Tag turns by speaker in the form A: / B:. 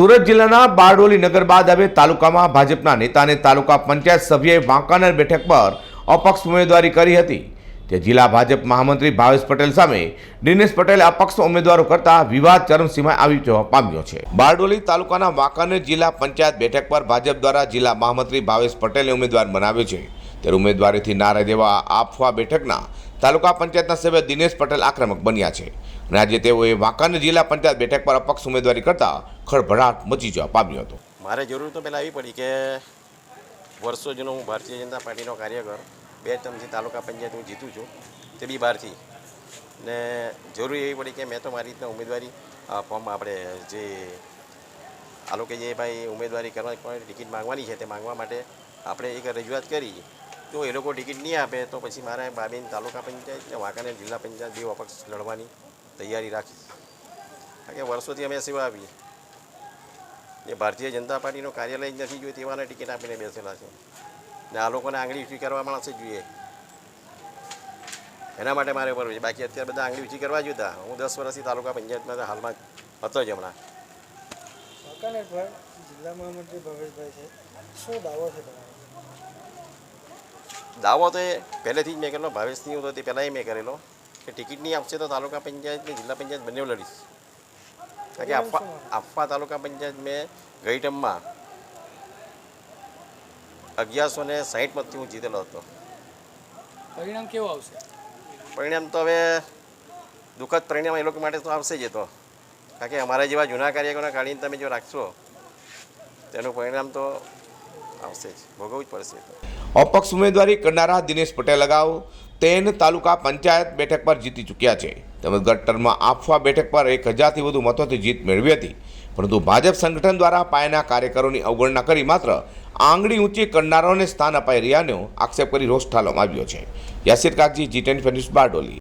A: સુરત જિલ્લાના બારડોલી નગર બાદ હવે તાલુકામાં ભાજપના નેતા અને તાલુકા પંચાયત સભ્યએ વાંકાનેર બેઠક પર અપક્ષ ઉમેદવારી કરી હતી. તે જિલ્લા ભાજપ મહામંત્રી ભાવેશ પટેલ સામે દિનેશ પટેલે અપક્ષ ઉમેદવારો કરતા વિવાદ ચરમસીમાએ આવી જવા પામ્યો છે. બારડોલી તાલુકાના વાંકાનેર જિલ્લા પંચાયત બેઠક પર ભાજપ દ્વારા જિલ્લા મહામંત્રી ભાવેશ પટેલે ઉમેદવાર બનાવ્યો છે. ત્યારે ઉમેદવારીથી નારાજ દેવા આપવા બેઠકના તાલુકા પંચાયતના સભ્ય દિનેશ પટેલ આક્રમક બન્યા છે. અને આજે તેઓએ વાંકાને જિલ્લા પંચાયત બેઠક પર અપક્ષ ઉમેદવારી કરતા ખળભળાટ મચી જવા પામ્યો હતો.
B: મારે જરૂર તો પહેલાં આવી પડી કે વર્ષો જૂનો હું ભારતીય જનતા પાર્ટીનો કાર્યકર, બે ટર્મથી તાલુકા પંચાયત હું જીતું છું, તે બી બહારથી. ને જરૂર એવી પડી કે મેં તો મારી રીતના ઉમેદવારી ફોર્મ આપણે જે આ લોકો જે ભાઈ ઉમેદવારી કરવા ટિકિટ માંગવાની છે તે માંગવા માટે આપણે એક રજૂઆત કરી. જો એ લોકો ટિકિટ નહીં આપે તો પછી મારે બાબેન તાલુકા પંચાયત ને વાંકાનેર જિલ્લા પંચાયત બે અપક્ષ લડવાની તૈયારી રાખી. કારણ કે વર્ષોથી અમે સેવા આપી એ ભારતીય જનતા પાર્ટીનું કાર્યાલય જ નથી જોયું તેવાને ટિકિટ આપીને બેસેલા છે. ને આ લોકોને આંગળી ઊંચી કરવા માણસે જોઈએ. એના માટે મારે ઉપર છે. બાકી અત્યારે બધા આંગળી ઊંચી કરવા જોતા હું દસ વર્ષથી તાલુકા પંચાયતમાં હાલમાં હતો જ હમણાં.
C: જિલ્લા મહામંત્રી ભવેશભાઈ છે, શું દાવો છે
B: દાવો તો એ પહેલેથી જ મેં કરેલો ભાવેશની હું તો તે પહેલાંય મેં કરેલો કે ટિકિટ નહીં આપશે તો તાલુકા પંચાયત ને જિલ્લા પંચાયત બંને લડીશ. કારણ કે આપવા આપવા તાલુકા પંચાયત મેં ગઈ ટમમાં અગિયારસો ને સાહીઠ મતથી હું જીતેલો હતો.
C: પરિણામ કેવું આવશે?
B: પરિણામ તો હવે દુઃખદ પરિણામ એ લોકો માટે તો આવશે જ એ તો. કારણ કે અમારા જેવા જૂના કાર્યકરોને કાઢીને તમે જો રાખશો તેનું પરિણામ તો આવશે જ ભોગવવું જ પડશે તો.
A: અપક્ષ ઉમેદવારી કરનારા દિનેશ પટેલ અગાઉ તેન તાલુકા પંચાયત બેઠક પર જીતી ચૂક્યા છે. તેમજ ગટરમાં આફવા બેઠક પર એક હજારથી વધુ મતોથી જીત મેળવી હતી. પરંતુ ભાજપ સંગઠન દ્વારા પાયાના કાર્યકરોની અવગણના કરી માત્ર આંગળી ઊંચી કરનારાઓને સ્થાન અપાઈ રહ્યાનો આક્ષેપ કરી રોષ ઠાલવામાં આવ્યો છે. Yasir Kagzi, G ten Bardoli.